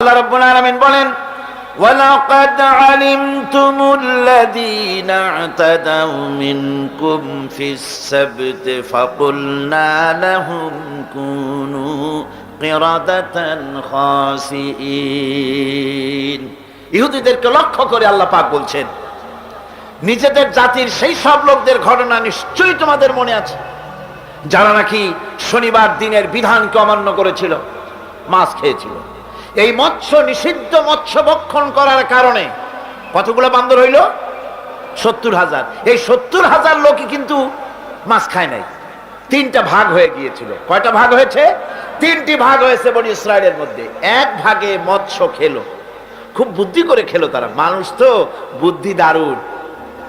আল্লাহ রাব্বুল আলামিন বলেন ولقد علمتم الذين اعتدوا منكم في السبت فقلنا لهم كونوا قردة خاسئين ইহুদিদেরকে লক্ষ্য করে আল্লাহ পাক বলছেন নিজেদের জাতির সেই সব লোকদের ঘটনা নিশ্চয়ই তোমাদের মনে আছে যারা নাকি শনিবার দিনের বিধানকে অমান্য করেছিল মাছ খেয়েছিল এই মৎস্য, নিষিদ্ধ মৎস্য ভক্ষণ করার কারণে। কতগুলো বান্দর হইল? সত্তর হাজার। এই সত্তর হাজার লোকই কিন্তু মাছ খায় নাই। তিনটা ভাগ হয়ে গিয়েছিল। কয়টা ভাগ হয়েছে? তিনটি ভাগ হয়েছে বনি ইসরায়েলের মধ্যে। এক ভাগে মৎস্য খেলো। খুব বুদ্ধি করে খেলো তারা। মানুষ তো বুদ্ধি দারুণ।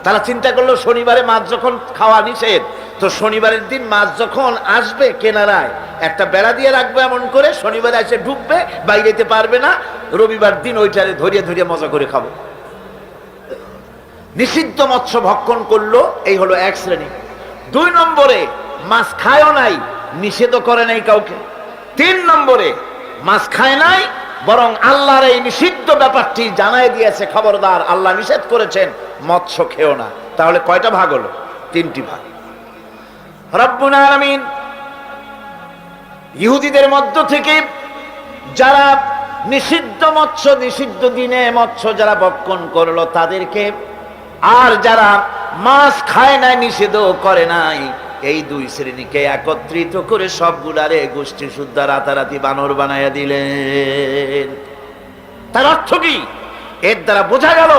তারা চিন্তা করল, শনিবারে মাছ যখন খাওয়া নিষেধ, তো শনিবারের দিন মাছ যখন আসবে কেনারায় একটা বেড়া দিয়ে রাখবে এমন করে, শনিবারে এসে ঢুকবে বাইরে যেতে পারবে না, রবিবার দিন ওইটারে ধরিয়ে ধরিয়ে মজা করে খাব। নিষিদ্ধ মৎস্য ভক্ষণ করল, এই হলো এক শ্রেণি। দুই নম্বরে, মাছ খায়ও নাই, নিষেধও করে নাই কাউকে। তিন নম্বরে, মাছ খায় নাই, বরং আল্লাহর এই নিষিদ্ধ ব্যাপারটি জানাই দিয়েছে খবরদার, আল্লাহ নিষেধ করেছেন, মৎস্য খেও না। তাহলে কয়টা ভাগ হলো? তিনটি ভাগ। রব্বুল আলামিন ইহুদিদের মধ্য থেকে যারা নিষিদ্ধ মৎস্য, নিষিদ্ধ দিনে মৎস্য যারা ভক্ষণ করল তাদেরকে আর যারা মাছ খায় নাই নিষেধ করে নাই, এই দুই শ্রেণীকে একত্রিত করে সবগুলারে গোষ্ঠী শুদ্ধা রাতারাতি বানর বানাইয়া দিলেন। তার অর্থ কি? এর দ্বারা বোঝা গেল,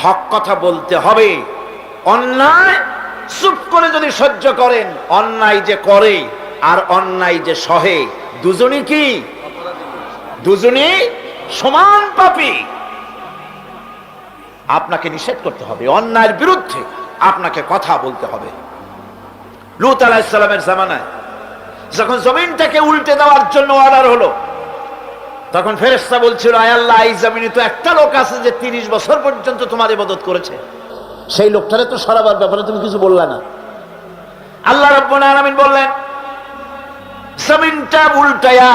হক কথা বলতে হবে। অন্যায় চুপ করে যদি সহ্য করেন, অন্যায় যে করে আর অন্যায় যে সহে, দুজনই কি? দুজনই সমান পাপী। আপনাকে নিষেধ করতে হবে, অন্যায়ের বিরুদ্ধে আপনাকে কথা বলতে হবে। লুত আলাহিসাল্লামের জামানায় যখন জমিনটাকে উল্টে দেওয়ার জন্য অর্ডার হলো, তখন ফেরেস্তা বলছিল, আয় আল্লাহ, এই জমিনে তো একটা লোক আছে যে তিরিশ বছর পর্যন্ত তোমার ইবাদত করেছে। সেই লোকটারে তো সরাবার ব্যাপারে তুমি কিছু বললা না। আল্লাহ রব্বুল আলামিন বললেন জমিনটা উল্টায়া।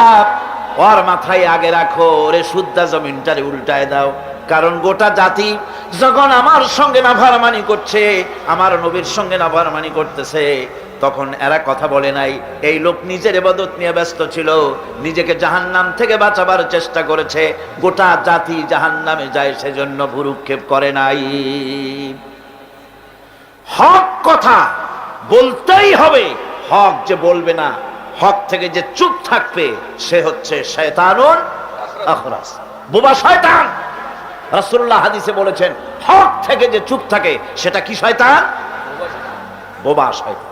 ওর মাথায় আগে রাখো রে শুদ্ধা জমিনটারে উল্টায় দাও। কারণ গোটা জাতি যখন আমার সঙ্গে নাভারমানি করছে, আমার নবীর সঙ্গে নাভারমানি করতেছে, তখন এরা কথা বলে নাই। এই লোক নিজের এবাদত নিয়ে ব্যস্ত ছিল, নিজেকে জাহান্নাম থেকে বাঁচাবার চেষ্টা করেছে। গোটা জাতি জাহান্নামে যায়, সেজন্য ভুরুক্ষেপ করে নাই। হক কথা বলতেই হবে, হক যে বলবে না হক থেকে যে চুপ থাকবে, সে হচ্ছে শয়তানুন আখরাস। বোবা শয়তান! রাসূলুল্লাহ হাদিসে বলেছেন, হক থেকে যে চুপ থাকে, সেটা কি শয়তান? বোবা শয়তান।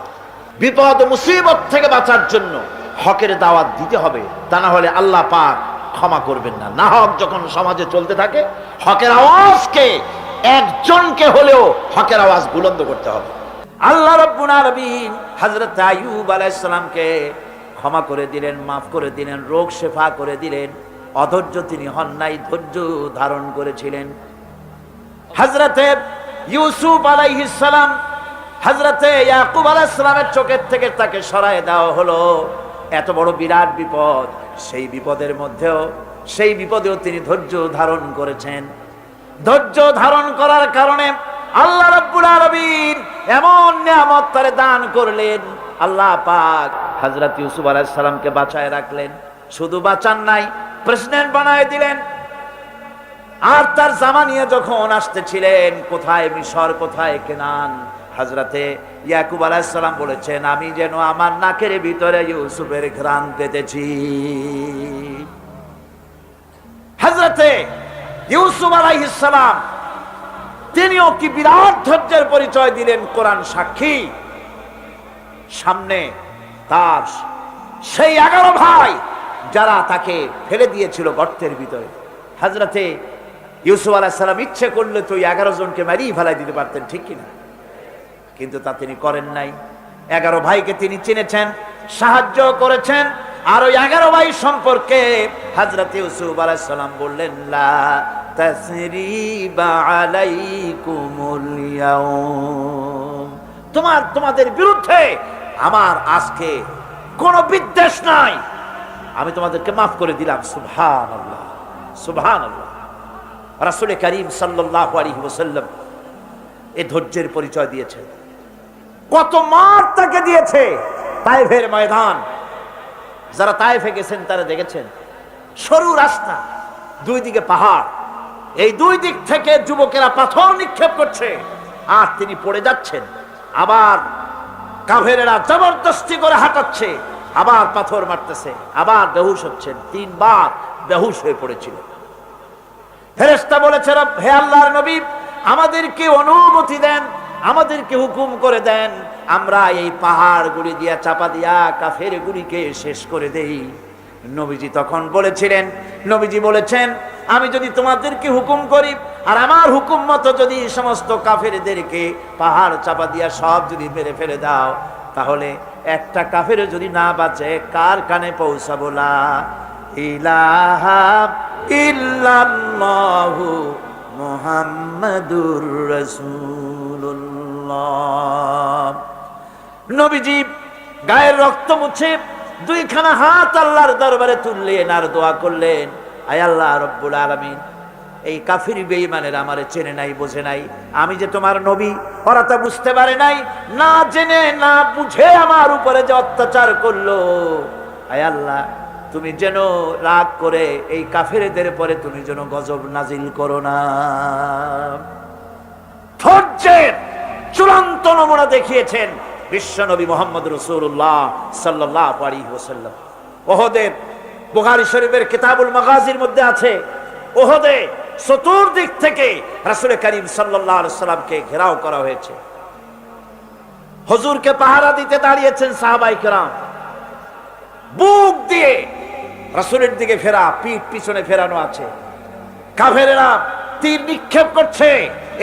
বিপদ মুসিবত থেকে বাঁচার জন্য হকের দাওয়াত দিতে হবে, তা না হলে আল্লাহ পাক ক্ষমা করবেন না। না হক যখন সমাজে চলতে থাকে, হকের আওয়াজকে, একজনকে হলেও হকের আওয়াজ বুলন্দ করতে হবে। আল্লাহ রব্বুল আলামিন হযরত আইয়ুব আলাইহিস সালামকে ক্ষমা করে দিলেন, মাফ করে দিলেন, রোগ শেফা করে দিলেন, অধৈর্য তিনি হন নাই, ধৈর্য ধারণ করেছিলেন। হযরতে ইউসুফ আলাইহিস সালাম, হযরতে ইয়াকুব আলাইহিস সালামের চোখের থেকে তাকে সরায় দেওয়া হলো। এত বড় বিরাট বিপদ, সেই বিপদের মধ্যেও, সেই বিপদেও তিনি ধৈর্য ধারণ করেছেন। ধৈর্য ধারণ করার কারণে আল্লাহ রাব্বুল আলামিন এমন নিয়ামত তারে দান করলেন। আল্লাহ পাক হযরত ইউসুফ আলাইহিস সালামকে বাঁচায় রাখলেন। শুধু বাঁচান নাই প্রেসিডেন্ট বানায় দিলেন। আর তার জামা নিয়ে যখন আসতেছিলেন, কোথায় মিশর, কোথায় কেনান? হাজরাতে ইয়াকুব আলাইসালাম বলেছেন, আমি যেন আমার নাকের ভিতরে ইউসুফের ঘ্রাণ পেতেছি। হাজরাতে ইউসুফ আলাইহিসালাম তিনিও কি বিরাট ধৈর্যের পরিচয় দিলেন কোরআন সাক্ষী? সামনে তার সেই এগারো ভাই যারা তাকে ফেলে দিয়েছিল গর্তের ভিতরে। হাজরাতে ইউসুফ আলাহিসাল্লাম ইচ্ছে করলে তো এগারো জনকে মারিয়ে ফেলাই দিতে পারতেন, ঠিক কিনা? কিন্তু তা তিনি করেন নাই। এগারো ভাইকে তিনি চিনেছেন, সাহায্য করেছেন, আর ওই এগারো ভাই সম্পর্কে হাজরত ইউসুফ আলাইসাল্লাম বললেন, লা তোমার, তোমাদের বিরুদ্ধে আমার আজকে কোনো বিদ্বেষ নাই। আমি তোমাদেরকে মাফ করে দিলাম, সুবহানাল্লাহ সুবহান রাসুল করিম সাল্লাহ আলী ওসাল্লাম এ ধৈর্যের পরিচয় দিয়েছেন। কত মার তাকে দিয়েছে তাইফের ময়দান। যারা তাইফে গেছেন, তারা দেখেছেন, সরু রাস্তা, দুই দিকে পাহাড়। এই দুই দিক থেকে যুবকেরা পাথর নিক্ষেপ করছে। আর তিনি পড়ে যাচ্ছেন। আবার কাভেরেরা জবরদস্তি করে হাঁটাচ্ছে, আবার পাথর মারতেছে, আবার বেহুশ হচ্ছেন, তিনবার বেহুশ হয়ে পড়েছিল। ফেরেস্তা বলেছে হে আল্লাহর নবী, আমাদেরকে অনুমতি দেন, আমাদেরকে হুকুম করে দেন, আমরা এই পাহাড়গুলি দিয়া চাপা দিয়া কাফের গুলিকে শেষ করে দেই। নবীজি তখন বলেছিলেন, নবীজি বলেছেন, আমি যদি তোমাদেরকে হুকুম করি আর আমার হুকুম মতো যদি সমস্ত কাফেরদেরকে পাহাড় চাপা দিয়া সব যদি মেরে ফেলে দাও, তাহলে একটা কাফের যদি না বাঁচে, কার কানে পৌঁছাবো? না ইলাহা ইল্লাল্লাহু নবীজি গায়ের রক্ত মুছে দুইখানা হাত আল্লাহর দরবারে তুললেন আর দোয়া করলেন, আয় আল্লাহ রব্বুল আলামিন এই কাফির বেঈমানের আমারে চেনে নাই, বোঝে নাই। আমি যে তোমার নবী, ওরা তা বুঝতে পারে নাই। না জেনে, না বুঝে আমার উপরে যে অত্যাচার করল। আয় আল্লাহ, তুমি যেন রাগ করে এই কাফেরদের পরে তুমি যেন গজব নাজিল করো না। ধৈর্যের চূড়ান্ত নমুনা দেখিয়েছেন বিশ্ব বিশ্বনবী মোহাম্মদ রসুল্লাহ সাল্লাহ আলী ওসাল্লাম ওহদের বুখারি শরীফের কিতাবুল মাগাজির মধ্যে আছে, ওহদে চতুর্দিক থেকে রাসুল করিম সাল্লাহ সাল্লামকে ঘেরাও করা হয়েছে। হজুরকে পাহারা দিতে দাঁড়িয়েছেন সাহাবাই কেরাম। বুক দিয়ে রাসুলের দিকে ফেরা, পিঠ পিছনে ফেরানো আছে। কাফেরেরা তীর নিক্ষেপ করছে,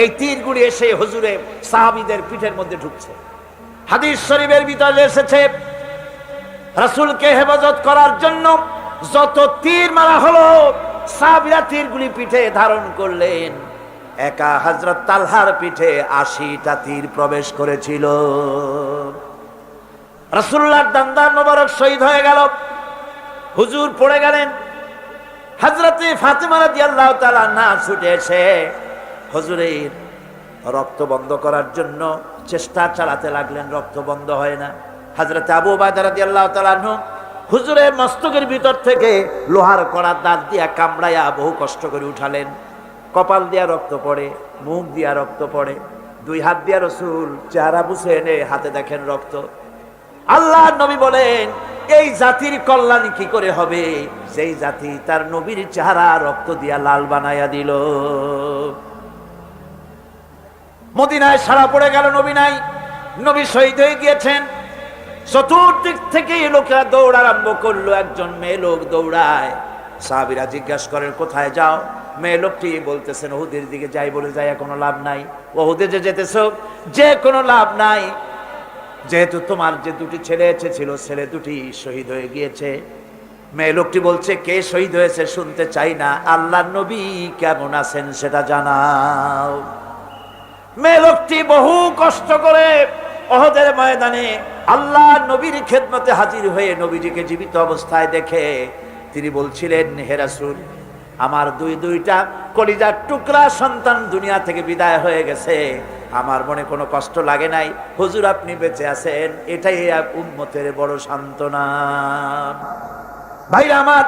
এই তীরগুলি এসে হজুরে সাহাবিদের পিঠের মধ্যে ঢুকছে। হাদিস শরীফের ভিতরে এসেছে, রাসূলকে হেফাজত করার জন্য যত তীর মারা হলো সাহাবীরা তীরগুলি পিঠে ধারণ করলেন। একা হযরত তালহার পিঠে আশিটা তীর প্রবেশ করেছিল। রাসূলুল্লাহর দান্দার মোবারক শহীদ হয়ে গেল। হুজুর পড়ে গেলেন। হজরতে ফাতেমা রাদিয়াল্লাহু তাআলা না ছুটে এসে হুজুরের রক্ত বন্ধ করার জন্য চেষ্টা চালাতে লাগলেন, রক্ত বন্ধ হয় না। হজরতে আবু বায়দা রাদিয়াল্লাহু তাআলা আনহু হুজুরের মস্তকের ভিতর থেকে লোহার কড়ার দাঁত দিয়া কামড়াইয়া বহু কষ্ট করে উঠালেন। কপাল দিয়া রক্ত পড়ে, মুখ দিয়া রক্ত পড়ে, দুই হাত দিয়া রসুল চেহারা বুঝে এনে হাতে দেখেন রক্ত। আল্লাহ নবী বলেন, এই জাতির কল্যাণ কি করে হবে? সেই জাতি তার নবীর চেহারা রক্ত দিয়া লাল বানাইয়া দিল। মদিনায় সারা পড়ে গেল নবী নাই। নবী শহীদ হয়ে গিয়েছেন। চতুর্দিক থেকে লোকেরা দৌড় আরম্ভ করল, একজন মেয়ে লোক দৌড়ায়। সাহাবিরা জিজ্ঞাসা করেন, কোথায় যাও? মেয়ে লোকটি বলতেছেন, ওহুদের দিকে যাই বলে যাই কোনো লাভ নাই। ওহুদে যে যেতেছ? যে কোনো লাভ নাই। যেহেতু তোমার যে দুটি ছেলে ছিল ছেলে দুটি শহীদ হয়ে গিয়েছে। মেয়ে লোকটি বলছে, কে শহীদ হয়েছে শুনতে চাই না। আল্লাহ নবী কেমন আছেন সেটা জানাও। মেয়ে লোকটি বহু কষ্ট করে অহদের ময়দানে আল্লাহ নবীর খেদমতে হাজির হয়ে নবীজিকে জীবিত অবস্থায় দেখে তিনি বলছিলেন হেরাসুল আমার দুই দুইটা কলিজার টুকরা সন্তান দুনিয়া থেকে বিদায় হয়ে গেছে। আমার মনে কোনো কষ্ট লাগে নাই। হুজুর, আপনি বেঁচে আছেন। এটাই এক উম্মতের বড় সান্ত্বনা। ভাইরা আমার,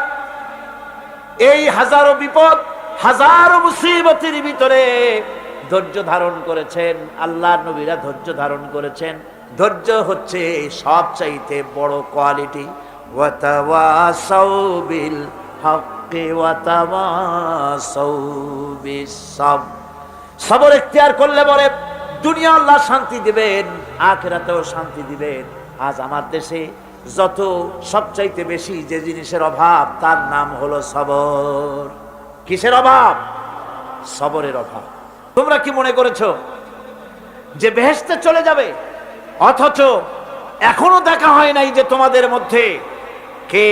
এই হাজারো বিপদ, হাজারো মুসিবতের ভিতরে ধৈর্য ধারণ করেছেন, আল্লাহ নবীরা ধৈর্য ধারণ করেছেন। ধৈর্য হচ্ছে সবচাইতে বড় কোয়ালিটি। ওয়াতাওয়াসাউ বিল হক্কি, ওয়াতাওয়াসাউ বিসসাব সবর এখতিয়ার করলে পরে দুনিয়া আল্লাহ শান্তি দিবেন, আখেরাতেও শান্তি দিবেন। আজ আমার দেশে যত সবচাইতে বেশি যে জিনিসের অভাব, তার নাম হলো সবর। কিসের অভাব? সবরের অভাব। তোমরা কি মনে করেছ যে বেহেস্তে চলে যাবে? অথচ এখনও দেখা হয় নাই যে তোমাদের মধ্যে কে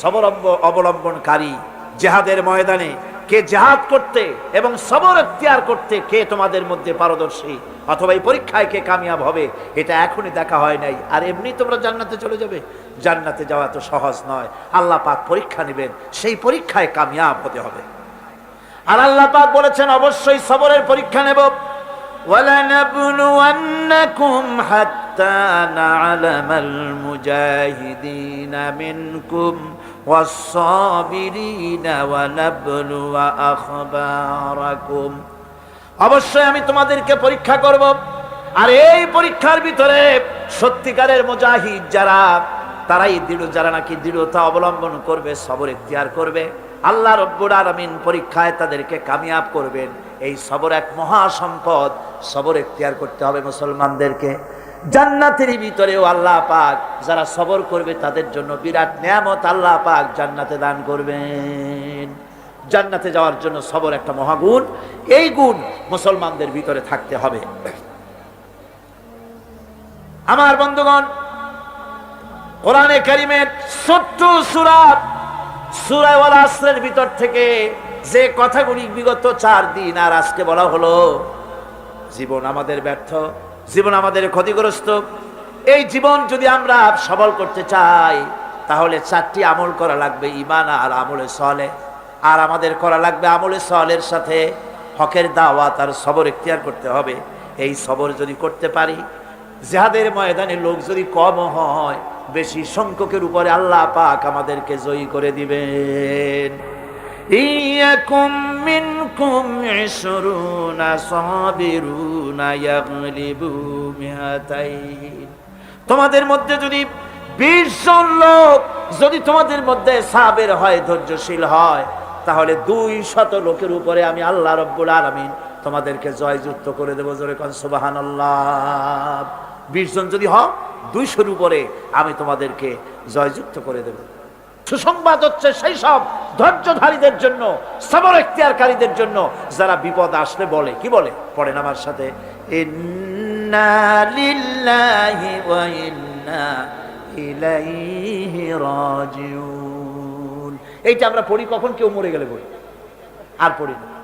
সবলম্ব অবলম্বনকারী জেহাদের ময়দানে, কে জেহাদ করতে এবং সবর এখতিয়ার করতে কে তোমাদের মধ্যে পারদর্শী? অথবা এই পরীক্ষায় কে কামিয়াব হবে, এটা এখনই দেখা হয় নাই। আর এমনি তোমরা জান্নাতে চলে যাবে। জান্নাতে যাওয়া তো সহজ নয়। আল্লাহ পাক পরীক্ষা নেবেন, সেই পরীক্ষায় কামিয়াব হতে হবে। আর আল্লাহ পাক বলেছেন অবশ্যই সবরের পরীক্ষা নেব ولنبلونكم حتى نعلم المجاهدين منكم والصابرين ونبلو أخباركم অবশ্যই আমি তোমাদেরকে পরীক্ষা করব আর এই পরীক্ষার ভিতরে সত্যিকারের মুজাহিদ যারা তারাই দৃঢ় যারা নাকি দৃঢ়তা অবলম্বন করবে সবর ইখতিয়ার করবে আল্লাহ রব্বুর আলামিন পরীক্ষায় তাদেরকে কামিয়াব করবেন। এই সবর এক মহা সম্পদ। সবর ইখতিয়ার করতে হবে মুসলমানদেরকে। জান্নাতের ভিতরেও আল্লাহ পাক যারা সবর করবে তাদের জন্য বিরাট নিয়ামত আল্লাহ পাক জান্নাতে দান করবেন। জান্নাতে যাওয়ার জন্য সবর একটা মহাগুণ। এই গুণ মুসলমানদের ভিতরে থাকতে হবে। আমার বন্ধুগণ, কোরআনে কারিমের ছোট্ট সুরাত সুরাওয়ালা আসরের ভিতর থেকে যে কথাগুলি বিগত চার দিন আর আজকে বলা হলো, জীবন আমাদের ব্যর্থ, জীবন আমাদের ক্ষতিগ্রস্ত। এই জীবন যদি আমরা সবল করতে চাই, তাহলে চারটি আমল করা লাগবে ইমান আর আমলে সলে আর আমাদের করা লাগবে আমলে সলের সাথে হকের দাওয়াত আর সবর এখতিয়ার করতে হবে। এই সবর যদি করতে পারি, জেহাদের ময়দানে লোক যদি কম হয় বেশি সংখ্যকের উপরে আল্লাহ পাক আমাদেরকে জয়ী করে দিবেন। মিআতাইন তোমাদের মধ্যে যদি বিশ জন লোক যদি তোমাদের মধ্যে সাবের হয়, ধৈর্যশীল হয়, তাহলে দুই শত লোকের উপরে আমি আল্লাহ রব্বুল আলামিন তোমাদেরকে জয়যুক্ত করে দেবো। জোরে কন সুবাহান আল্লাহ বিশ জন যদি হও, দুইশোর উপরে আমি তোমাদেরকে জয়যুক্ত করে দেব। সুসংবাদ হচ্ছে সেই সব ধৈর্যধারীদের জন্য, সবর এখতিয়ারকারীদের জন্য, যারা বিপদ আসলে বলে। কি বলে? পড়েন আমার সাথে। এইটা আমরা পড়ি কখন কেউ মরে গেলে বলি। আর পড়ি না।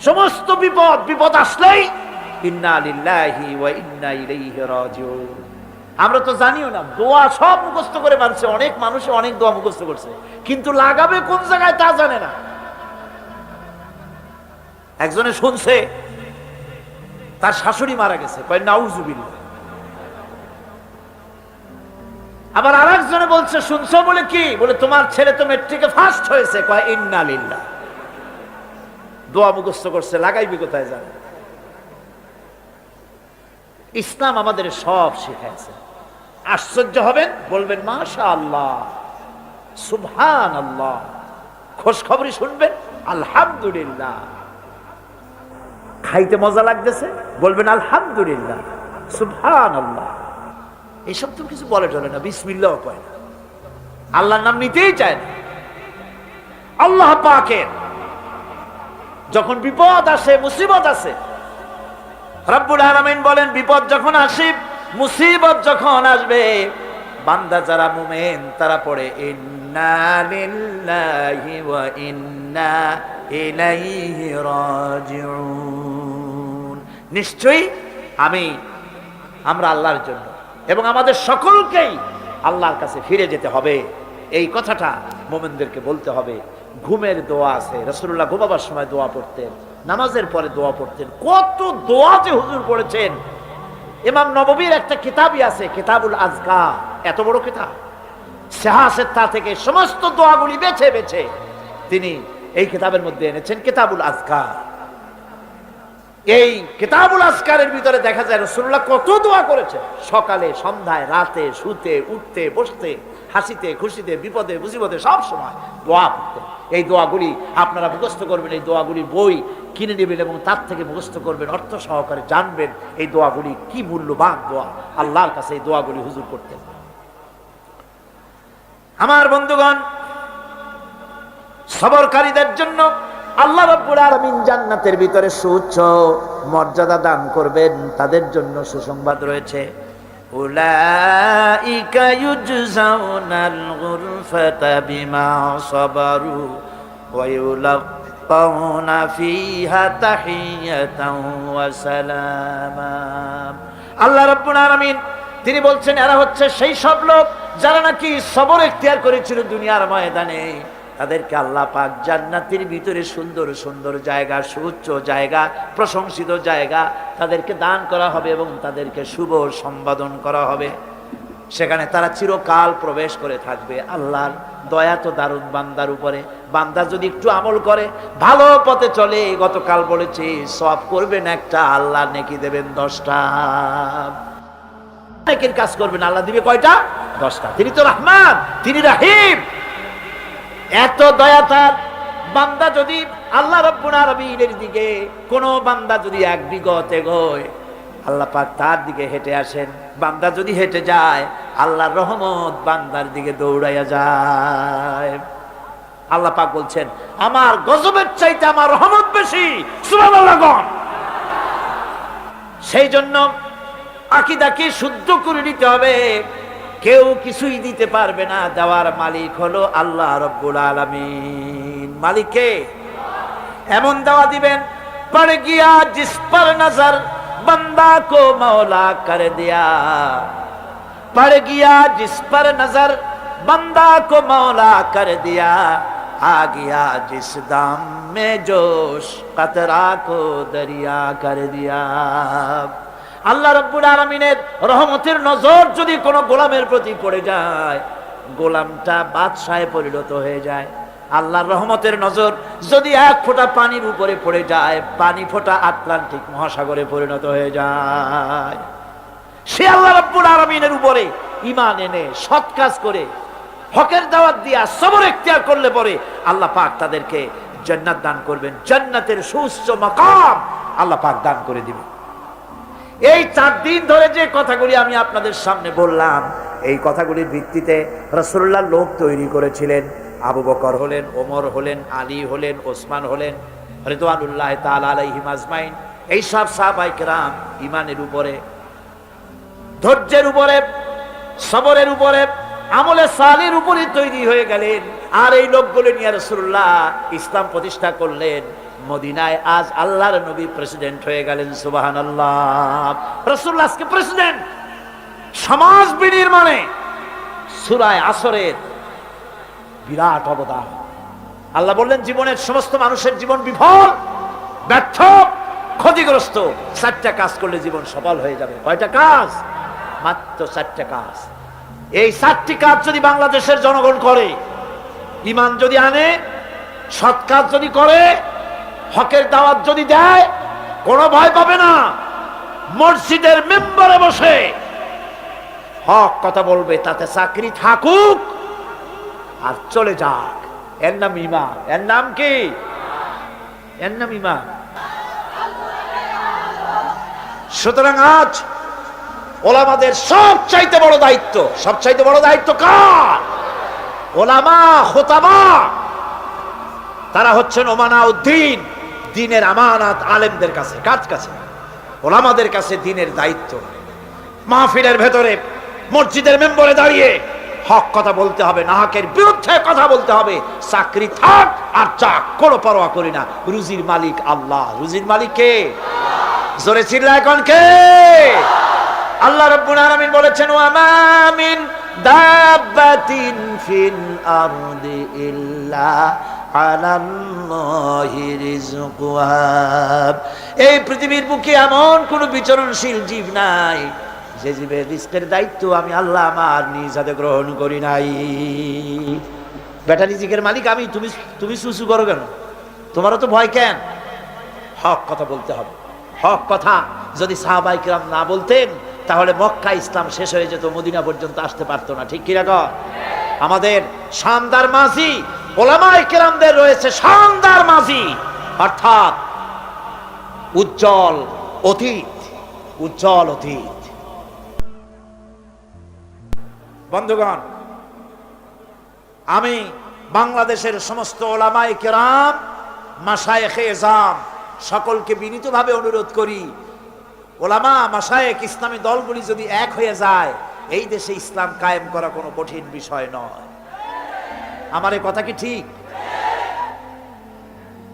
সমস্ত বিপদ বিপদ আসলেই আমরা তো জানিও না, দোয়া সব মুখস্থ করে মানছে অনেক মানুষ অনেক দোয়া মুখস্থ করছে। কিন্তু লাগাবে কোন জায়গায় তা জানে না। একজনে শুনছে, তার শাশুড়ি মারা গেছে, কয় আবার আর একজনে বলছে, শুনছো? বলে, কি? বলে, তোমার ছেলে তো মেট্রিকে ফার্স্ট হয়েছে। কয়, ইন্না লিল্লাহ। দোয়া মুখস্থ করছে, লাগাইবি কোথায় জানে? ইসলাম আমাদের সব শিখাইছে। আশ্চর্য হবেন, বলবেন মাশা আল্লাহ সুবহান আল্লাহ খোঁজ খবরই শুনবেন, আলহামদুলিল্লাহ। খাইতে মজা লাগতেছে, বলবেন, আলহামদুলিল্লাহ সুবহান আল্লাহ এসব তো কিছু বলে চলে না বিসমিল্লাহ কয় না। আল্লাহর নাম নিতেই চায় না। আল্লাহ পাকের। যখন বিপদ আসে, মুসিবত আসে রব্বুল আলামিন বলেন, বিপদ যখন আসে, মুসিবত যখন আসবে, বান্দা যারা মুমেন, তারা পড়ে, ইন্না লিল্লাহি ওয়া ইন্না ইলাইহি রাজিউন। নিশ্চয়ই আমি, আমরা আল্লাহর জন্য এবং আমাদের সকলকেই আল্লাহর কাছে ফিরে যেতে হবে। এই কথাটা মোমেনদেরকে বলতে হবে। ঘুমের দোয়া আছে। রসুল্লাহ ঘুমাবার সময় দোয়া পড়তেন। নামাজের পরে দোয়া পড়তেন। কত দোয়া যে হুজুর পড়েছেন। ইমাম নববীর একটা কিতাবই আছে, কিতাবুল আজকা এত বড় কিতাব। সেহাসেত্তা থেকে সমস্ত দোয়াগুলি বেছে বেছে তিনি এই কিতাবের মধ্যে এনেছেন, কিতাবুল আজকা এই কিতাবুল আসকারের ভিতরে দেখা যায় রসুল্লাহ কত দোয়া করেছে সকালে, সন্ধ্যায়, রাতে, শুতে, উঠতে, বসতে, হাসিতে, খুশিতে, বিপদে, মুসিবতে, সব সময় দোয়া পড়তেন এই দোয়াগুলি আপনারা মুখস্থ করবেন, এই দোয়াগুলি বই কিনে নেবেন এবং তার থেকে মুখস্থ করবেন, অর্থ সহকারে জানবেন এই দোয়াগুলি কি মূল্যবান দোয়া। আল্লাহর কাছে এই দোয়াগুলি হুজুর করতেন। আমার বন্ধুগণ, সবরকারীদের জন্য আল্লাহ রাব্বুল আলামিন জান্নাতের ভিতরে সুউচ্চ মর্যাদা দান করবেন, তাদের জন্য সুসংবাদ রয়েছে। সাবারু ওয়া ইউলাক্কাউনা ফিহা তাহিয়াতাও ওয়া সালামা। আল্লাহ রাব্বুল আলামিন, তিনি বলছেন, এরা হচ্ছে সেই সব লোক যারা নাকি সবর এখতিয়ার করেছিল দুনিয়ার ময়দানে। তাদেরকে আল্লাহ পাক জান্নাতের ভিতরে সুন্দর সুন্দর জায়গা, সুউচ্চ জায়গা, প্রশংসিত জায়গা তাদেরকে দান করা হবে এবং তাদেরকে শুভ সম্পাদন করা হবে। সেখানে তারা চিরকাল প্রবেশ করে থাকবে আল্লাহর দয়া তো দারুণ বান্দার উপরে। বান্দা যদি একটু আমল করে, ভালো পথে চলে, গতকাল বলেছি সব করবেন একটা, আল্লাহ নেকি দেবেন দশটা। নেকির কাজ করবেন, আল্লাহ দিবে কয়টা? দশটা। তিনি তো রহমান, তিনি রাহিম। এত দয়া তার। বান্দা যদি আল্লাহ রব্বুল দিকে, কোন বান্দা যদি এক বিগত এগোয় আল্লাহ পাক তার দিকে হেঁটে আসেন। বান্দা যদি হেঁটে যায়, আল্লাহর রহমত বান্দার দিকে দৌড়াইয়া যায়। আল্লাহ পাক বলছেন, আমার গজবের চাইতে আমার রহমত বেশি। সেই জন্য আকিদাকে শুদ্ধ করে নিতে হবে। কেউ কিছুই দিতে পারবে না দেওয়ার মালিক হলো আল্লাহ রব্বুল আলামিন মালিককে এমন দেওয়া দিবেন পড় গিয়া জিস पर नजर बंदा को मौला कर दिया पड़ गया जिस पर नजर बंदा को मौला कर दिया आ गया जिस दाम में जोश कतरा को दरिया कर दिया আল্লাহ রব্বুল আলমিনের রহমতের নজর যদি কোনো গোলামের প্রতি পড়ে যায়, গোলামটা বাদশাহে পরিণত হয়ে যায়। আল্লাহর রহমতের নজর যদি এক ফোঁটা পানির উপরে পড়ে যায়, পানি ফোঁটা আটলান্টিক মহাসাগরে পরিণত হয়ে যায়। সে আল্লাহ রব্বুল আলমিনের উপরে ইমান এনে, সৎ কাজ করে, হকের দাওয়াত দিয়া, সবর এখতিয়ার করলে পরে আল্লাহ পাক তাদেরকে জান্নাত দান করবেন। জান্নাতের সুউচ্চ মাকাম আল্লাহ পাক দান করে দিবেন। এই চার দিন ধরে যে কথাগুলি আমি আপনাদের সামনে বললাম, এই কথাগুলির ভিত্তিতে রসুল্লাহ লোক তৈরি করেছিলেন। আবু বকর হলেন, ওমর হলেন, আলী হলেন, ওসমান হলেন, রেদওয়ানুল্লাহ তাল আলাইহিম আজমাইন। এইসব সাহাবাই রাম ইমানের উপরে, ধৈর্যের উপরে, সবরের উপরে, আমলে সালের উপরে তৈরি হয়ে গেলেন। আর এই লোকগুলো নিয়ে রসুল্লাহ ইসলাম প্রতিষ্ঠা করলেন। মদিনায় আজ আল্লাহর নবী প্রেসিডেন্ট হয়ে গেলেন সুবাহান আল্লাহ রসুল্লাহ আজকে প্রেসিডেন্ট সমাজ বিনির্মাণে সুরায় আসরের বিরাট অবদান। আল্লাহ বললেন, জীবনের সমস্ত মানুষের জীবন বিফল, ব্যর্থ, ক্ষতিগ্রস্ত। চারটা কাজ করলে জীবন সফল হয়ে যাবে। কয়টা কাজ? মাত্র চারটা কাজ। এই চারটি কাজ যদি বাংলাদেশের জনগণ করে ইমান যদি আনে, সৎ কাজ যদি করে হকের দাওয়াত যদি দেয়, কোনো ভয় পাবে না। মসজিদের মেম্বারে বসে হক কথা বলবে, তাতে চাকরি থাকুক আর চলে যাক। এর নাম ইমান। এর নাম কি? এর নাম ইমান। সুতরাং আজ ওলামাদের সব চাইতে বড় দায়িত্ব সব চাইতে বড় দায়িত্ব কার? ওলামা হোতামা তারা হচ্ছেন ওমানা উদ্দিন দিনের আমানাত আলেমদের কাছে কাজ কাছে? ওলামাদের কাছে দিনের দায়িত্ব। মাহফিলের ভেতরে, মসজিদের মেম্বরে দাঁড়িয়ে হক কথা বলতে হবে নাহকের বিরুদ্ধে কথা বলতে হবে। চাকরি থাক আর চাক কোনো পরোয়া করি না। রুজির মালিক আল্লাহ। রুজির মালিক কে? জোরে চিল্লা এখন কে? আল্লাহ রাব্বুল আলামিন বলেছেন, ওয়া মা মিন দাব্বাতিন ফিল আরদি ইল্লা এই পৃথিবীর বুকে এমন কোন বিচরণশীল জীব নাই, যে জীবের রিস্কের দায়িত্ব আমি আল্লাহ আমার নিজ হাতে গ্রহণ করি নাই। বেটা রিজিকের মালিক, আমি তুমি তুমি সুসু করো কেন? তোমারও তো ভয় কেন? হক কথা বলতে হবে। হক কথা যদি সাহাবাই কিরাম না বলতেন, তাহলে মক্কা ইসলাম শেষ হয়ে যেত, মদিনা পর্যন্ত আসতে পারতো না। ঠিক কীরকম আমাদের শানদার মাঝি ওলামাই কিরামদের রয়েছে শানদার মাঝি, অর্থাৎ উজ্জ্বল অতীত উজ্জ্বল অতীত। বন্ধুগণ, আমি বাংলাদেশের সমস্ত ওলামাই কেরাম মাসায়েখে এজাম সকলকে বিনীতভাবে অনুরোধ করি, ওলামা মাসায়েক ইসলামী দলগুলি যদি এক হয়ে যায়, এই দেশে ইসলাম কায়েম করা কোনো কঠিন বিষয় নয়। আমার এই কথা কি ঠিক?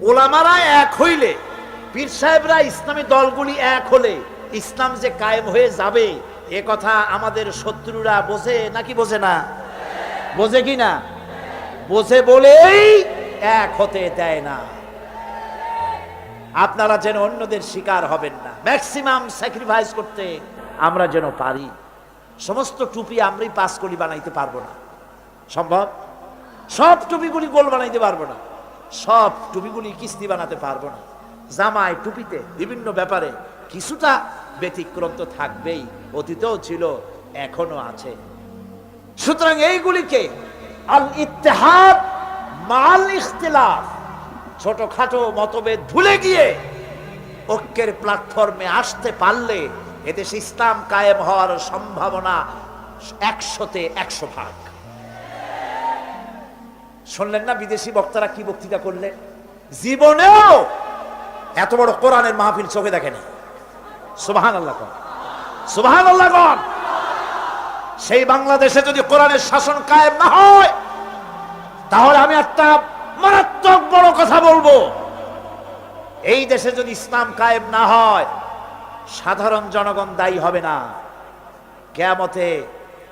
ওলামারা এক হইলে, পীর সাহেবরা ইসলামী দলগুলি এক হলে, ইসলাম যে কায়েম হয়ে যাবে, এ কথা আমাদের শত্রুরা বোঝে নাকি বোঝে না? বোঝে কি না? বোঝে বলেই এক হতে দেয় না। আপনারা যেন অন্যদের শিকার হবেন না। ম্যাক্সিমাম স্যাক্রিফাইস করতে আমরা যেন পারি। সমস্ত টুপি আমরাই পাস করি বানাইতে পারব না। সম্ভব? সব টুপিগুলি গোল বানাইতে পারব না। সব টুপিগুলি কিস্তি বানাতে পারব না। জামায় টুপিতে বিভিন্ন ব্যাপারে কিছুটা ব্যতিক্রম তো থাকবেই, অতীতেও ছিল এখনও আছে। সুতরাং এইগুলিকে আল ইত্তেহাদ মাল ইখতিলাফ, ছোটখাটো মতভেদ ভুলে গিয়ে ঐক্যের প্ল্যাটফর্মে আসতে পারলে এদেশে ইসলাম কায়েম হওয়ার সম্ভাবনা একশোতে একশো ভাগ। শুনলেন না বিদেশি বক্তারা কি বক্তৃতা করলেন জীবনেও এত বড় কোরআনের মাহফিল চোখে দেখেনি। সুবাহান আল্লাহ কন। সুবাহান আল্লাহ সেই বাংলাদেশে যদি কোরআনের শাসন কায়েম না হয়, তাহলে আমি একটা মারাত্মক বড় কথা বলব। এই দেশে যদি ইসলাম কায়েম না হয়, সাধারণ জনগণ দায়ী হবে না। কেয়ামতে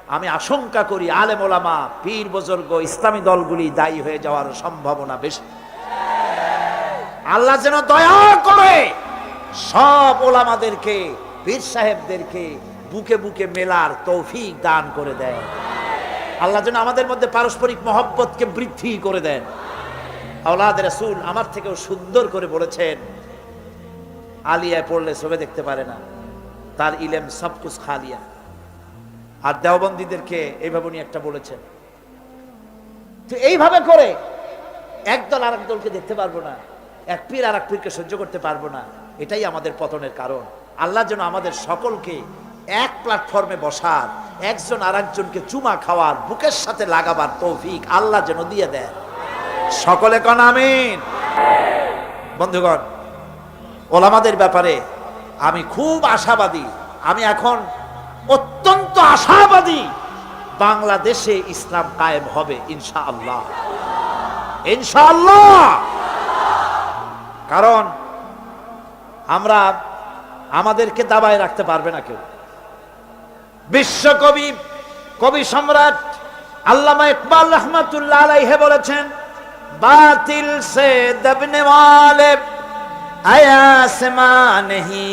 আমি আশঙ্কা করি আলেম ওলামা, পীর বজর্গ, ইসলামী দলগুলি দায়ী হয়ে যাওয়ার সম্ভাবনা বেশি। আল্লাহ যেন দয়া করে সব ওলামাদেরকে, পীর সাহেবদেরকে বুকে বুকে মেলার তৌফিক দান করে দেয় আল্লাহ যেন আমাদের মধ্যে পারস্পরিক মহব্বতকে বৃদ্ধি করে দেন। আওলাদ রাসূল আমার থেকেও সুন্দর করে বলেছেন, আলিয়ায় পড়লে সবে দেখতে পারে না, তার ইলেম সবকুছ খালিয়া। আর দেওবন্দীদেরকে এইভাবে উনি একটা বলেছেন। তো এইভাবে করে একদল আর দলকে দেখতে পারব না, এক পীর আর এক পীরকে সহ্য করতে পারব না, এটাই আমাদের পতনের কারণ। আল্লাহ যেন আমাদের সকলকে এক প্ল্যাটফর্মে বসার, একজন আর একজনকে চুমা খাওয়ার, বুকের সাথে লাগাবার তৌফিক আল্লাহ যেন দিয়ে দেন। সকলে কন আমিন। বন্ধুগণ, ওলামাদের ব্যাপারে আমি খুব আশাবাদী। আমি এখন অত্যন্ত আশাবাদী বাংলাদেশে ইসলাম কায়েম হবে ইনশা আল্লাহ ইনশা আল্লাহ কারণ আমরা আমাদেরকে দাবায় রাখতে পারবে না কেউ। বিশ্বকবি, কবি সম্রাট আল্লামা ইকবাল রহমাতুল্লাহ আলাইহে বলেছেন, বাতিল সে দবনে ওয়ালে আয়া নেহি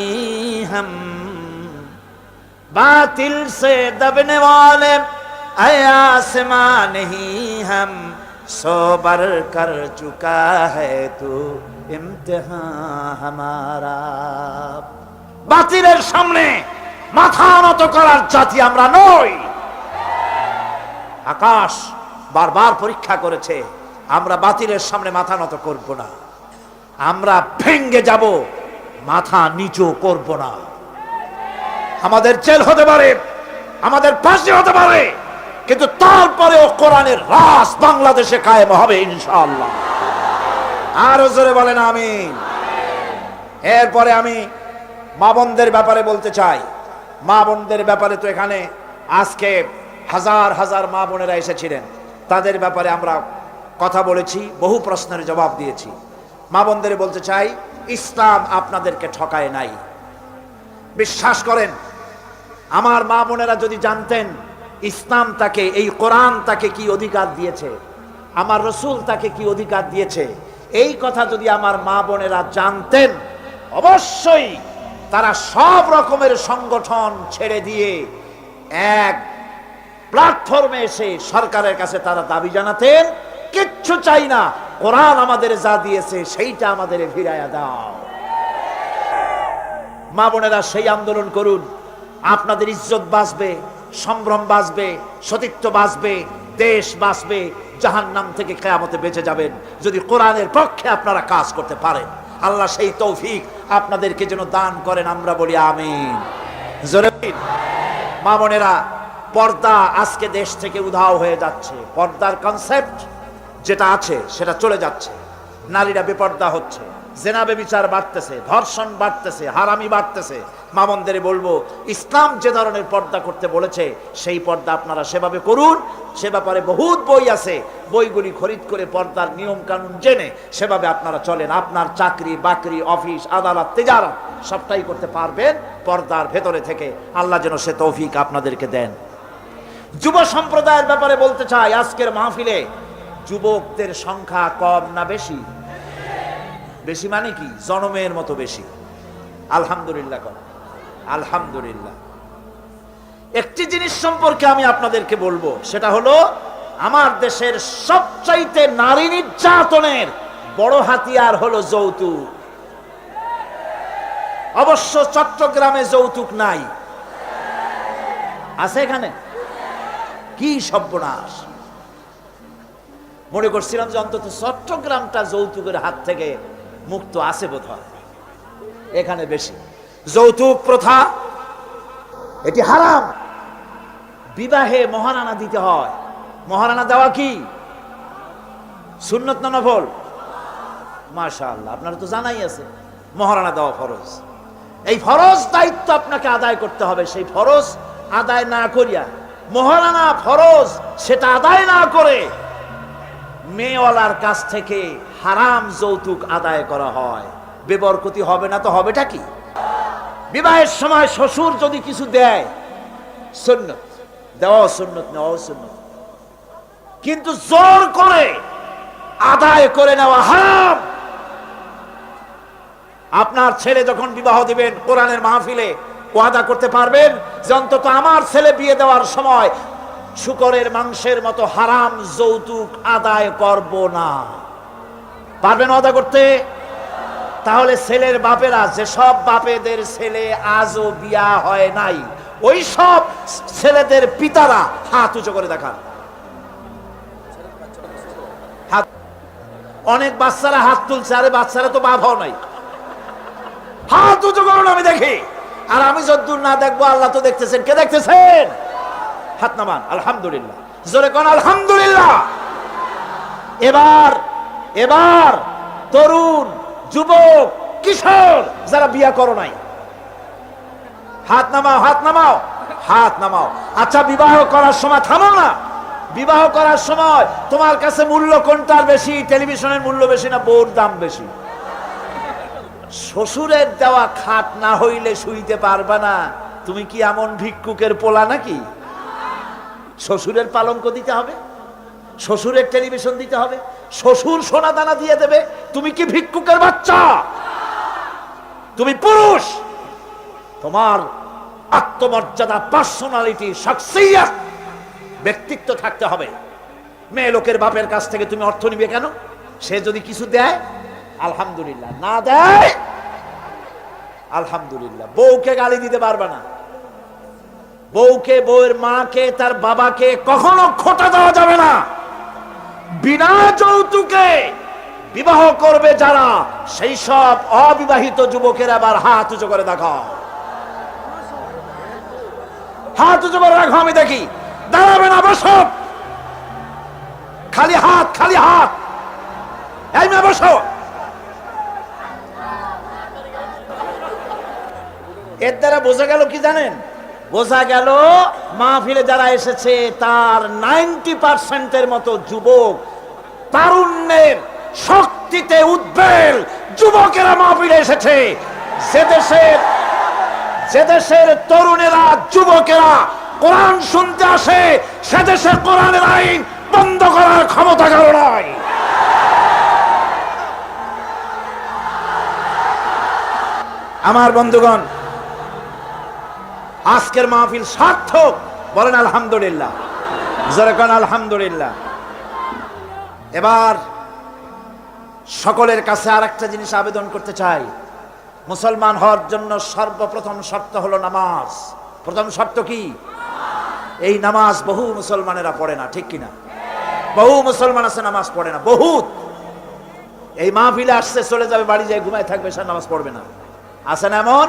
হাম। बातिल से दबने वाले आसमां नहीं हम सो बर कर चुका है तू इम्तिहान हमारा বাতিলের সামনে মাথা নত করার জাতি আমরা নই আকাশ বারবার পরীক্ষা করেছে আমরা বাতিলের সামনে মাথা নত করব না আমরা ভেঙ্গে যাব মাথা নিচু করব না আমাদের জেল হতে পারে, আমাদের ফাঁসি হতে পারে, কিন্তু তারপরেও কোরআনের রাস বাংলাদেশে কায়েম হবে ইনশাআল্লাহ। আরও জোরে বলেন আমি এরপরে আমি মা বোনদের ব্যাপারে বলতে চাই। মা বোনদের ব্যাপারে তো এখানে আজকে হাজার হাজার মা বোনেরা এসেছিলেন। তাদের ব্যাপারে আমরা কথা বলেছি, বহু প্রশ্নের জবাব দিয়েছি। মা বোনদের বলতে চাই, ইসলাম আপনাদেরকে ঠকায় নাই। বিশ্বাস করেন আমার মা বোনেরা যদি জানতেন, ইসলাম তাকে, এই কোরআন তাকে কি অধিকার দিয়েছে, আমার রসুল তাকে কি অধিকার দিয়েছে, এই কথা যদি আমার মা বোনেরা জানতেন, অবশ্যই তারা সব রকমের সংগঠন ছেড়ে দিয়ে এক প্ল্যাটফর্মে এসে সরকারের কাছে তারা দাবি জানাতেন, কিচ্ছু চাই না, কোরআন আমাদের যা দিয়েছে সেইটা আমাদের ফিরাইয়া দাও। মা বোনেরা, সেই আন্দোলন করুন। আপনাদের ইজ্জত বাঁচবে, সম্ভ্রম বাঁচবে, সতীত্ব বাঁচবে, দেশ বাঁচবে জাহান নাম থেকে কেয়ামতে বেঁচে যাবেন। যদি কোরআনের পক্ষে আপনারা কাজ করতে পারেন, আল্লাহ সেই তৌফিক আপনাদেরকে যেন দান করেন, আমরা বলি আমিন। জোরে বলিন। মা বোনেরা, পর্দা আজকে দেশ থেকে উধাও হয়ে যাচ্ছে। পর্দার কনসেপ্ট যেটা আছে, সেটা চলে যাচ্ছে। নারীরা বেপর্দা হচ্ছে। জেনাবে বিচার বাড়তেছে, ধর্ষণ বাড়তেছে, হারামি বাড়তেছে। মামনদের বলব, ইসলাম যে ধরনের পর্দা করতে বলেছে, সেই পর্দা আপনারা সেভাবে করুন। সে ব্যাপারে বহুত বই আছে। বইগুলি খরিদ করে পর্দার নিয়ম কানুন জেনে সেভাবে আপনারা চলেন। আপনার চাকরি, বাকরি, অফিস, আদালত, তেজারত, সবটাই করতে পারবেন পর্দার ভেতরে থেকে। আল্লাহ যেন সে তৌফিক আপনাদেরকে দেন। যুব সম্প্রদায়ের ব্যাপারে বলতে চাই, আজকের মাহফিলে যুবকদের সংখ্যা কম না বেশি? বেশি মানে কি? জনমের মতো বেশি। আলহামদুলিল্লাহ কর। আলহামদুলিল্লাহ। একটি জিনিস সম্পর্কে আমি আপনাদেরকে বলব, সেটা হলো, আমার দেশের সবচাইতে নারী নির্যাতনের বড় হাতিয়ার হলো যৌতুক। অবশ্য চট্টগ্রামে যৌতুক নাই। আছে এখানে? কি সর্বনাশ। মনে করছিলাম যে অন্তত চট্টগ্রামটা যৌতুকের হাত থেকে মুক্ত আছে বোধ এখানে বেশি। যৌতুক প্রথা, এটি হারাম। বিবাহে মহারানা দিতে হয়। মহারানা দেওয়া কি? সুন্নত নফল? আপনার তো জানাই আছে মহারানা দেওয়া ফরজ। এই ফরজ দায়িত্ব আপনাকে আদায় করতে হবে। সেই ফরজ আদায় না করিয়া মহারানা ফরজ, সেটা আদায় না করে মেয়েওয়ালার কাছ থেকে হারাম যৌতুক আদায় করা হয়। বেবরকতি হবে না তো হবেটা কি? বিবাহের সময় শ্বশুর যদি কিছু দেয়, সুন্নত। দেওয়া সুন্নত নেওয়া সুন্নত। কিন্তু জোর করে আদায় করে নেওয়া হারাম। আপনার ছেলে যখন বিবাহ দিবেন, কোরআনের মাহফিলে ওয়াদা করতে পারবেন যে অন্তত আমার ছেলে বিয়ে দেওয়ার সময় শুকরের মাংসের মতো হারাম যৌতুক আদায় করব না। পারবেন ওয়াদা করতে? তাহলে ছেলের বাপেরা যে সব বাপেদের ছেলে আজও বিয়া হয় নাই ওই সব ছেলেদের পিতারা হাত উঁচু করে দেখান। অনেক বাচ্চারা হাত তুলছে, আরে বাচ্চারা তো বাপ হও নাই। হাত উঁচু করুন আমি দেখি। আর আমি যদ্দূর না দেখব, আল্লাহ তো দেখতেছেন। কে দেখতেছেন? হাত নামান, আলহামদুলিল্লাহ। জোরে কোন, আলহামদুলিল্লাহ। এবার এবার তরুণ, যুবক, কিশোর, যারা বিয়া করো নাই, হাত নামাও হাত নামাও হাত নামাও। আচ্ছা বিবাহ করার সময় থামো না। বিবাহ করার সময় তোমার কাছে মূল্য কোনটার বেশি? টেলিভিশনের মূল্য বেশি না বউর দাম বেশি? শ্বশুরের দেওয়া খাট না হইলে শুইতে পারবা না। তুমি কি এমন ভিক্ষুকের পোলা নাকি? শ্বশুরের পালঙ্ক দিতে হবে, শ্বশুরের টেলিভিশন দিতে হবে, শ্বশুর সোনা দানা দিয়ে দেবে, তুমি কি ভিক্ষুকের বাচ্চা? তুমি পুরুষ? তোমার আত্মমর্যাদা, পার্সোনালিটি শখসিয়াত ব্যক্তিত্ব থাকতে হবে। মেয়ে লোকের বাপের কাছ থেকে তুমি অর্থ নিবে কেন? সে যদি কিছু দেয়, আলহামদুলিল্লাহ। না দেয়, আলহামদুলিল্লাহ। বউকে গালি দিতে পারবে না। বউকে, বউয়ের মাকে, তার বাবাকে কখনো খোটা দেওয়া যাবে না। বিনা যৌতুকে বিবাহ করবে যারা, সেই সব অবিবাহিত যুবকের আবার হাত উঁচু করে দেখাও হাত উঁচু করে রাখো আমি দেখি। দাঁড়াবে না, বসো। খালি হাত খালি হাত। এই মেয়ে, বসো। এর দ্বারা বোঝা গেল কি জানেন? বোঝা গেল, মাহফিলে যারা এসেছে, তার নাইনটি পার্সেন্টের মতো যুবক তারুণ্যের শক্তিতে উদ্বেল যুবকেরা মাহফিলে এসেছে। যে দেশের যে দেশের তরুণেরা, যুবকেরা কোরআন শুনতে আসে, সে দেশের কোরআনের আইন বন্ধ করার ক্ষমতা কারও নয় আমার বন্ধুগণ আজকের মাহফিল সার্থক। বলেন আলহামদুলিল্লাহ। যেরকম আলহামদুলিল্লাহ। এবার সকলের কাছে আর একটা জিনিস আবেদন করতে চাই। মুসলমান হওয়ার জন্য সর্বপ্রথম শর্ত হলো নামাজ। প্রথম শর্ত কি? এই নামাজ বহু মুসলমানেরা পড়ে না, ঠিক কিনা? বহু মুসলমান আছে, নামাজ পড়ে না, বহুত। এই মাহফিলে আসছে, চলে যাবে, বাড়ি যায়, ঘুমায় থাকবে, সে নামাজ পড়বে না। আছে না এমন?